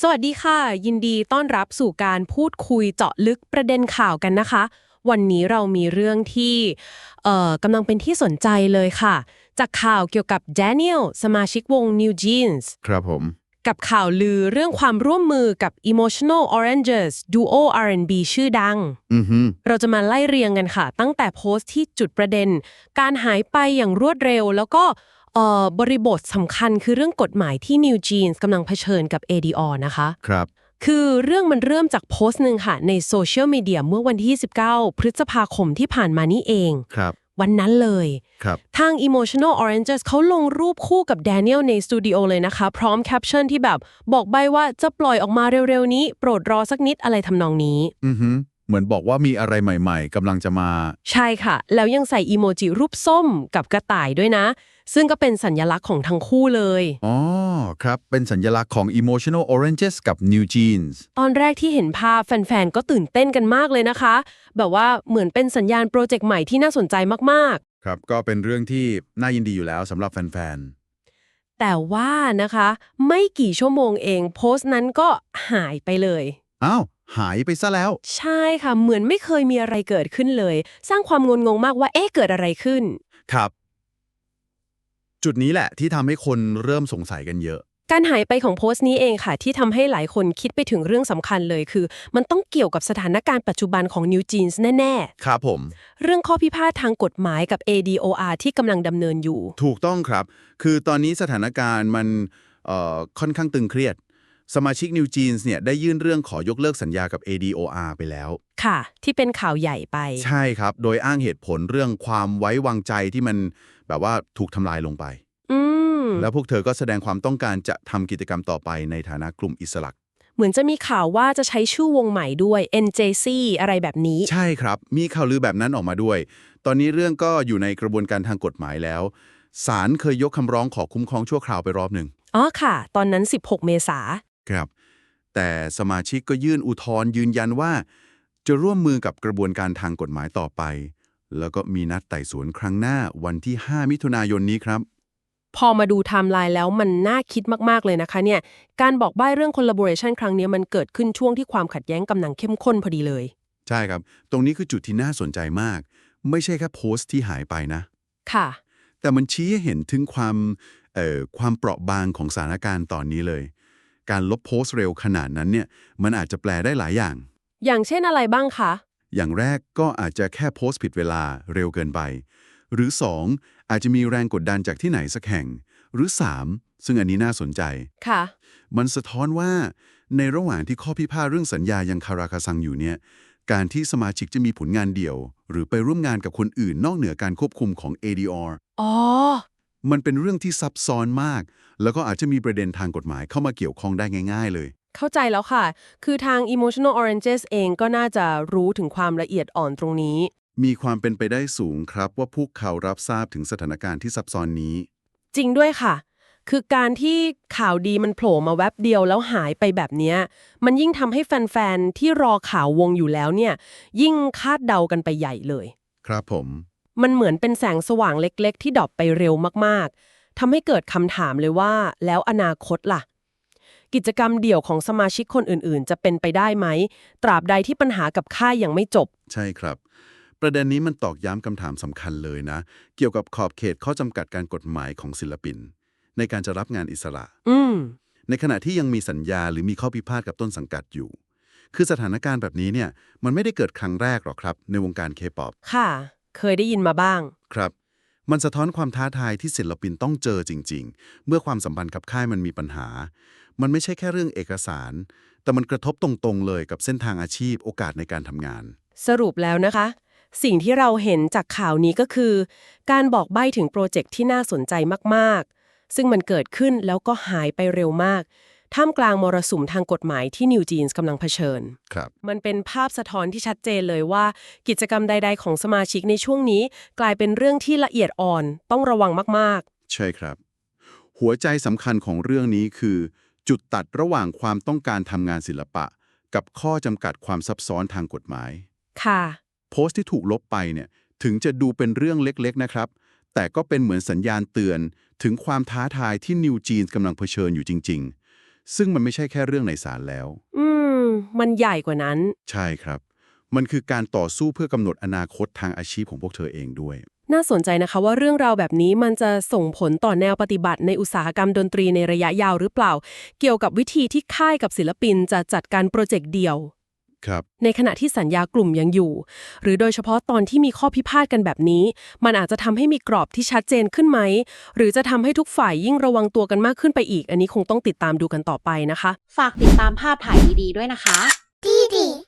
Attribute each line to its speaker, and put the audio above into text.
Speaker 1: สวัสดีค่ะ ยินดีต้อนรับสู่การพูดคุยเจาะลึกประเด็นข่าวกันนะคะ วันนี้เรามีเรื่องที่เอ่อกำลังเป็นที่สนใจเลยค่ะ จากข่าวเกี่ยวกับ Daniel สมาชิกวง New Jeans
Speaker 2: ครับผม
Speaker 1: กับข่าวลือเรื่องความร่วมมือกับ Emotional Oranges Duo R&B ชื่อดัง
Speaker 2: อือฮึ
Speaker 1: เราจะมาไล่เรียงกันค่ะ ตั้งแต่โพสต์ที่จุดประเด็น การหายไปอย่างรวดเร็วแล้วก็เอ่อ บริบทสำคัญคือเรื่องกฎหมายที่ New Jeans กำลังเผชิญกับ ADR นะคะ
Speaker 2: ครับ
Speaker 1: คือเรื่องมันเริ่มจากโพสต์หนึ่งค่ะ ในโซเชียลมีเดียเมื่อวันที่ 19 พฤษภาคมที่ผ่านมานี่เอง
Speaker 2: ครับ
Speaker 1: วันนั้นเลย
Speaker 2: ครับ
Speaker 1: ทาง Emotional Oranges เขาลงรูปคู่กับ Daniel ในสตูดิโอเลยนะคะ พร้อมแคปชั่นที่แบบบอกใบว่าจะปล่อยออกมาเร็วๆนี้ โปรดรอสักนิดอะไรทำนองนี้
Speaker 2: อือฮึเหมือนบอกว่ามีอะไรใหม่ ๆกำลังจะมา
Speaker 1: ใช่ค่ะ แล้วยังใส่อีโมจิรูปส้มกับกระต่ายด้วยนะ ซึ่งก็เป็นสัญลักษณ์ของทั้งคู่เลย
Speaker 2: อ๋อ ครับ เป็นสัญลักษณ์ของ emotional oranges กับ new jeans
Speaker 1: ตอนแรกที่เห็นภาพแฟนๆ ก็ตื่นเต้นกันมากเลยนะคะ แบบว่าเหมือนเป็นสัญญาณโปรเจกต์ใหม่ที่น่าสนใจมาก
Speaker 2: ครับ ก็เป็นเรื่องที่น่ายินดีอยู่แล้วสำหรับแฟน
Speaker 1: ๆแต่ว่านะคะ ไม่กี่ชั่วโมงเองโพสต์นั้นก็หายไปเลย
Speaker 2: ๆอ้าวหายไปซะแล้ว
Speaker 1: ใช่ค่ะ เหมือนไม่เคยมีอะไรเกิดขึ้นเลย สร้างความงนงงมากว่าเอ๊ะเกิดอะไรขึ้น
Speaker 2: ครับ จุดนี้แหละที่ทำให้คนเริ่มสงสัยกันเยอะ
Speaker 1: การหายไปของโพสต์นี้เองค่ะ ที่ทำให้หลายคนคิดไปถึงเรื่องสำคัญเลยคือ มันต้องเกี่ยวกับสถานการณ์ปัจจุบันของ New Jeans แน่
Speaker 2: ครับผม
Speaker 1: ๆ เรื่องข้อพิพาททางกฎหมายกับ ADOR ที่กำลังดำเนินอยู่
Speaker 2: ถูกต้องครับ คือตอนนี้สถานการณ์มันเอ่อค่อนข้างตึงเครียด สมาชิก New Jeans เนี่ยได้ยื่นเรื่องขอยกเลิกสัญญากับ ADOR ไปแล้ว
Speaker 1: ค่ะ ที่เป็นข่าวใหญ่ไป
Speaker 2: ใช่ครับ โดยอ้างเหตุผลเรื่องความไว้วางใจที่มัน แบบว่าถูกทำลายลงไป
Speaker 1: อืม
Speaker 2: แล้วพวกเธอก็แสดงความต้องการจะทำกิจกรรมต่อไปในฐานะกลุ่มอิสระ
Speaker 1: เหมือนจะมีข่าวว่าจะใช้ชื่อวงใหม่ด้วย NJC อะไรแบบนี้
Speaker 2: ใช่ครับ มีข่าวลือแบบนั้นออกมาด้วย ตอนนี้เรื่องก็อยู่ในกระบวนการทางกฎหมายแล้วศาลเคยยกคำร้องขอคุ้มครองชั่วคราวไปรอบหนึ่ง
Speaker 1: อ๋อค่ะ ตอนนั้น 16 เมษา
Speaker 2: ครับ แต่สมาชิกก็ยื่นอุทธรณ์ยืนยันว่า จะร่วมมือกับกระบวนการทางกฎหมายต่อไป แล้วก็มีนัดไต่สวนครั้งหน้าวันที่ 5 มิถุนายนนี้ครับ
Speaker 1: พอมาดูไทม์ไลน์แล้วมันน่าคิดมาก ๆ เลยนะคะเนี่ย การบอกใบ้เรื่อง collaboration ครั้งนี้มันเกิดขึ้นช่วงที่ความขัดแย้งกำลังเข้มข้นพอดีเลย
Speaker 2: ใช่ครับ ตรงนี้คือจุดที่น่าสนใจมาก ไม่ใช่แค่โพสต์ที่หายไปนะ
Speaker 1: ค่ะ
Speaker 2: แต่มันชี้ให้เห็นถึงความเอ่อความเปราะบางของสถานการณ์ตอนนี้เลย การลบโพสต์เร็วขนาดนั้นเนี่ยมันอาจจะแปลได้หลายอย่าง
Speaker 1: อย่างเช่นอะไรบ้างคะ
Speaker 2: อย่างแรกก็อาจจะแค่โพสต์ผิดเวลาเร็วเกินไป หรือ 2 อาจจะมีแรงกดดันจากที่ไหนสักแห่ง หรือ 3 ซึ่งอันนี้น่าสนใจ
Speaker 1: ค่ะ
Speaker 2: มันสะท้อนว่า ในระหว่างที่ข้อพิพาทเรื่องสัญญายังคาราคาซังอยู่เนี่ย การที่สมาชิกจะมีผลงานเดี่ยว หรือไปร่วมงานกับคนอื่นนอกเหนือการควบคุมของ ADR
Speaker 1: อ๋อ
Speaker 2: มันเป็นเรื่องที่ซับซ้อนมาก แล้วก็อาจจะมีประเด็นทางกฎหมายเข้ามาเกี่ยวข้องได้ง่าย ๆ เลย
Speaker 1: เข้าใจแล้วค่ะ คือทาง emotional oranges เองก็น่าจะรู้ถึงความละเอียดอ่อนตรงนี้
Speaker 2: มีความเป็นไปได้สูงครับว่าพวกเขารับทราบถึงสถานการณ์ที่ซับซ้อนนี้
Speaker 1: จริงด้วยค่ะ คือการที่ข่าวดีมันโผล่มาแวบเดียวแล้วหายไปแบบเนี้ย มันยิ่งทำให้แฟน ๆ ที่รอข่าววงอยู่แล้วเนี่ย ยิ่งคาดเดากันไปใหญ่เลย
Speaker 2: ครับผม
Speaker 1: มันเหมือนเป็นแสงสว่างเล็ก ๆ ที่ดรอปไปเร็วมาก ๆทำให้เกิดคำถามเลยว่า แล้วอนาคตล่ะ กิจกรรมเดี่ยวของสมาชิกคนอื่นๆ จะเป็นไปได้ไหม ตราบใดที่ปัญหากับค่ายยังไม่จบ
Speaker 2: ใช่ครับ ประเด็นนี้มันตอกย้ำคำถามสำคัญเลยนะ เกี่ยวกับขอบเขตข้อจำกัดการกฎหมายของศิลปิน ในการจะรับงานอิสระ
Speaker 1: อืม
Speaker 2: ในขณะที่ยังมีสัญญาหรือมีข้อพิพาทกับต้นสังกัดอยู่ คือสถานการณ์แบบนี้เนี่ยมันไม่ได้เกิดครั้งแรกหรอกครับ ในวงการเคป๊อป
Speaker 1: ค่ะ เคยได้ยินมาบ้าง
Speaker 2: ครับ มันสะท้อนความท้าทายที่ศิลปินต้องเจอจริง ๆ เมื่อความสัมพันธ์กับค่ายมันมีปัญหา มันไม่ใช่แค่เรื่องเอกสาร แต่มันกระทบตรงๆเลยกับเส้นทางอาชีพโอกาสในการทำงาน
Speaker 1: สรุปแล้วนะคะ สิ่งที่เราเห็นจากข่าวนี้ก็คือ การบอกใบ้ถึงโปรเจกต์ที่น่าสนใจมากๆ ซึ่งมันเกิดขึ้นแล้วก็หายไปเร็วมาก ท่ามกลางมรสุมทางกฎหมายที่นิวจีนส์กำลังเผชิญ
Speaker 2: ครับ
Speaker 1: มันเป็นภาพสะท้อนที่ชัดเจนเลยว่า กิจกรรมใด ๆ ของสมาชิกในช่วงนี้ กลายเป็นเรื่องที่ละเอียดอ่อนต้องระวังมาก
Speaker 2: ใช่ครับ หัวใจสำคัญของเรื่องนี้คือ จุดตัดระหว่างความต้องการทำงานศิลปะ กับข้อจำกัดความซับซ้อนทางกฎหมาย
Speaker 1: ๆ ค่ะ
Speaker 2: โพสต์ที่ถูกลบไปเนี่ยถึงจะดูเป็นเรื่องเล็กๆนะครับ แต่ก็เป็นเหมือนสัญญาณเตือนถึงความท้าทายที่นิวจีนกำลังเผชิญอยู่จริง ซึ่งมันไม่ใช่แค่เรื่องในศาลแล้ว
Speaker 1: อืม มันใหญ่กว่านั้น
Speaker 2: ใช่ครับ มันคือการต่อสู้เพื่อกำหนดอนาคตทางอาชีพของพวกเธอเองด้วย
Speaker 1: น่าสนใจนะคะว่าเรื่องราวแบบนี้มันจะส่งผลต่อแนวปฏิบัติในอุตสาหกรรมดนตรีในระยะยาวหรือเปล่า เกี่ยวกับวิธีที่ค่ายกับศิลปินจะจัดการโปรเจกต์เดี่ยว
Speaker 2: ครับ
Speaker 1: ในขณะที่สัญญากลุ่มยังอยู่ หรือโดยเฉพาะตอนที่มีข้อพิพาทกันแบบนี้ มันอาจจะทำให้มีกรอบที่ชัดเจนขึ้นไหม หรือจะทำให้ทุกฝ่ายยิ่งระวังตัวกันมากขึ้นไปอีก อันนี้คงต้องติดตามดูกันต่อไปนะคะ
Speaker 3: ฝากติดตามภาพถ่ายดีๆด้วยนะคะ
Speaker 4: 弟弟。